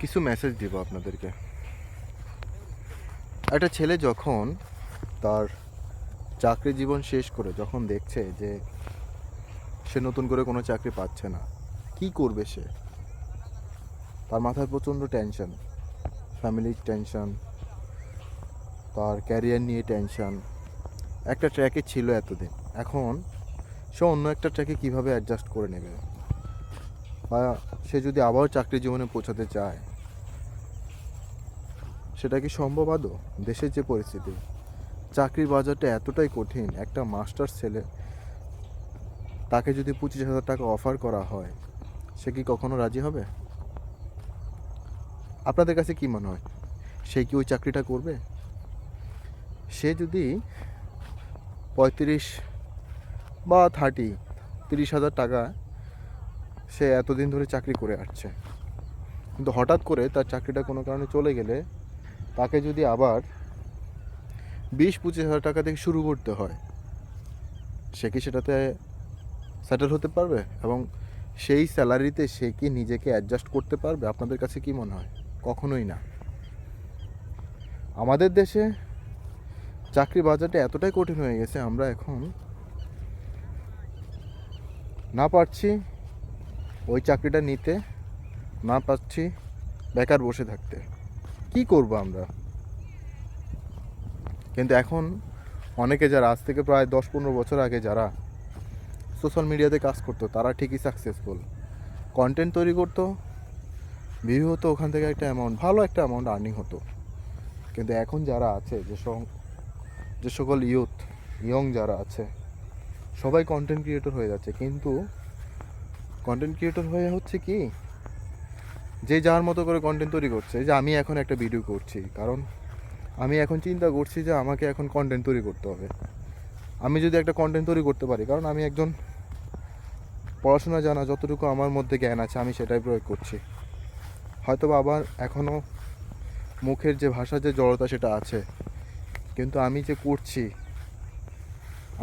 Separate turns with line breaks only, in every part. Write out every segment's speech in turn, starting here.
কিছু মেসেজ দিব আপনাদেরকে। একটা ছেলে যখন তার চাকরি জীবন শেষ করে যখন দেখছে যে সে নতুন করে কোনো চাকরি পাচ্ছে না, কি করবে সে? তার মাথায় প্রচণ্ড টেনশন ফ্যামিলির টেনশন তার ক্যারিয়ার নিয়ে টেনশন একটা ট্র্যাকে ছিল এতদিন। এখন সে অন্য একটা ট্র্যাকে কীভাবে অ্যাডজাস্ট করে নেবে? বা সে যদি আবার চাকরি জীবনে পৌঁছাতে চায়, সেটা কি সম্ভব আদৌ? দেশের যে পরিস্থিতি, চাকরির বাজারটা এতটাই কঠিন, একটা মাস্টার ছেলে, তাকে যদি পঁচিশ হাজার টাকা অফার করা হয়, সে কি কখনো রাজি হবে? আপনাদের কাছে কি মনে হয়? সে কি ওই চাকরিটা করবে? সে যদি পঁয়ত্রিশ বা থার্টি তিরিশ হাজার টাকা সে এতদিন ধরে চাকরি করে আসছে। কিন্তু হঠাৎ করে তার চাকরিটা কোনো কারণে চলে গেলে তাকে যদি আবার বিশ পঁচিশ হাজার টাকা থেকে শুরু করতে হয়, সে কি সেটাতে সেটেল হতে পারবে? এবং সেই স্যালারিতে সে কি নিজেকে অ্যাডজাস্ট করতে পারবে? আপনাদের কাছে কি মনে হয়? কখনোই না। আমাদের দেশে চাকরি বাজারটা এতটাই কঠিন হয়ে গেছে, আমরা এখন না পারছি ওই চাকরিটা নিতে না পাচ্ছি বেকার বসে থাকতে। কি করব আমরা? কিন্তু এখন অনেকে যারা, আজ থেকে প্রায় দশ পনেরো বছর আগে যারা সোশ্যাল মিডিয়াতে কাজ করতো, তারা ঠিকই সাকসেসফুল কন্টেন্ট তৈরি করতো ভিউ হতো, ওখান থেকে একটা অ্যামাউন্ট ভালো একটা অ্যামাউন্ট আর্নিং হতো। কিন্তু এখন যারা আছে, যে যে সকল ইউথ ইয়ং যারা আছে, সবাই কন্টেন্ট ক্রিয়েটর হয়ে যাচ্ছে। কিন্তু কন্টেন্ট ক্রিয়েটর হয়ে হচ্ছে কি? যে যার মতো করে কন্টেন্ট তৈরি করছে যে আমি এখন একটা ভিডিও করছি, কারণ আমি এখন চিন্তা করছি যে আমাকে এখন কন্টেন্ট তৈরি করতে হবে। আমি যদি একটা কন্টেন্ট তৈরি করতে পারি, কারণ আমি একজন পড়াশোনা জানা, যতটুকু আমার মধ্যে জ্ঞান আছে, আমি সেটাই প্রয়োগ করছি। হয়তো বা আবার এখনও মুখের যে ভাষার যে জড়তা সেটা আছে, কিন্তু আমি যে করছি,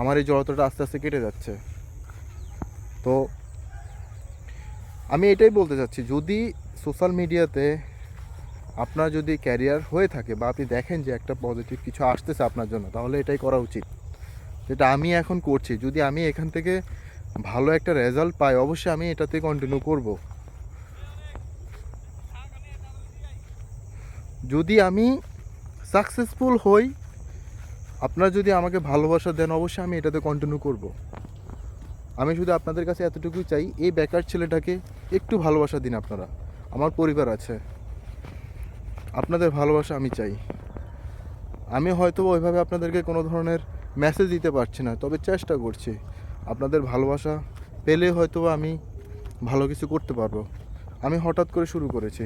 আমার এই জড়তাটা আস্তে আস্তে কেটে যাচ্ছে। তো আমি এটাই বলতে চাচ্ছি, যদি সোশ্যাল মিডিয়াতে আপনার যদি ক্যারিয়ার হয়ে থাকে বা আপনি দেখেন যে একটা পজিটিভ কিছু আসতেছে আপনার জন্য, তাহলে এটাই করা উচিত। যেটা আমি এখন করছি, যদি আমি এখান থেকে ভালো একটা রেজাল্ট পাই, অবশ্যই আমি এটাতে কন্টিনিউ করব। যদি আমি সাকসেসফুল হই, আপনারা যদি আমাকে ভালোবাসা দেন, অবশ্যই আমি এটাতে কন্টিনিউ করব। আমি শুধু আপনাদের কাছে এতটুকুই চাই, এই বেকার ছেলেটাকে একটু ভালোবাসা দিন আপনারা। আমার পরিবার আছে। আপনাদের ভালোবাসা আমি চাই। আমি হয়তো ওইভাবে আপনাদেরকে কোনো ধরনের মেসেজ দিতে পারছি না, তবে চেষ্টা করছি। আপনাদের ভালোবাসা পেলে হয়তো আমি ভালো কিছু করতে পারব। আমি হঠাৎ করে শুরু করেছি।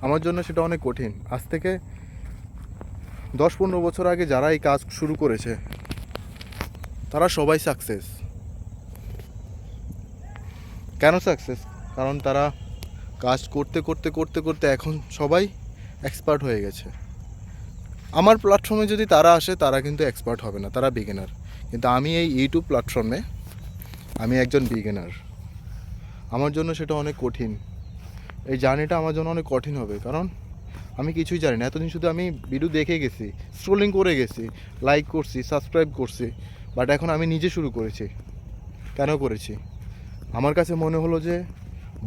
আমার জন্য সেটা অনেক কঠিন। আজ থেকে দশ পনেরো বছর আগে যারা এই কাজ শুরু করেছে তারা সবাই সাকসেস কেন সাকসেস কারণ তারা কাজ করতে করতে করতে করতে এখন সবাই এক্সপার্ট হয়ে গেছে। আমার প্ল্যাটফর্মে যদি তারা আসে, তারা কিন্তু এক্সপার্ট হবে না, তারা বিগিনার কিন্তু আমি এই ইউটিউব প্ল্যাটফর্মে আমি একজন বিগিনার আমার জন্য সেটা অনেক কঠিন। এই জার্নিটা আমার জন্য অনেক কঠিন হবে, কারণ আমি কিছুই জানি না। এতদিন শুধু আমি ভিডিও দেখে গেছি স্ক্রোলিং করে গেছি লাইক করছি সাবস্ক্রাইব করছি। বাট এখন আমি নিজে শুরু করেছি। কেন করেছি? আমার কাছে মনে হলো যে,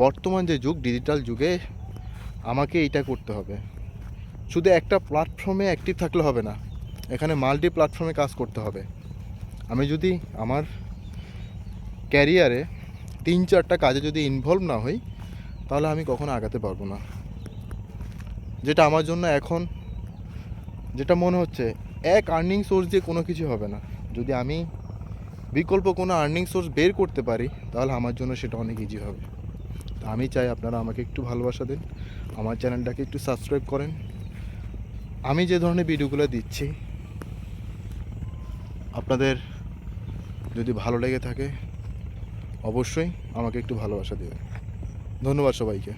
বর্তমান যে যুগ ডিজিটাল যুগে আমাকে এইটা করতে হবে। শুধু একটা প্ল্যাটফর্মে অ্যাক্টিভ থাকলে হবে না, এখানে মাল্টি প্ল্যাটফর্মে কাজ করতে হবে। আমি যদি আমার ক্যারিয়ারে তিন চারটা কাজে যদি ইনভলভ না হই, তাহলে আমি কখনো আগাতে পারব না। যেটা আমার জন্য এখন, যেটা মনে হচ্ছে, এক আর্নিং সোর্স দিয়ে কোনো কিছু হবে না। যদি আমি বিকল্প কোনো আর্নিং সোর্স বের করতে পারি, তাহলে আমার জন্য সেটা অনেক ইজি হবে। তো আমি চাই আপনারা আমাকে একটু ভালোবাসা দেন, আমার চ্যানেলটাকে একটু সাবস্ক্রাইব করেন। আমি যে ধরনের ভিডিওগুলো দিচ্ছি, আপনাদের যদি ভালো লেগে থাকে, অবশ্যই আমাকে একটু ভালোবাসা দেবেন। ধন্যবাদ সবাইকে।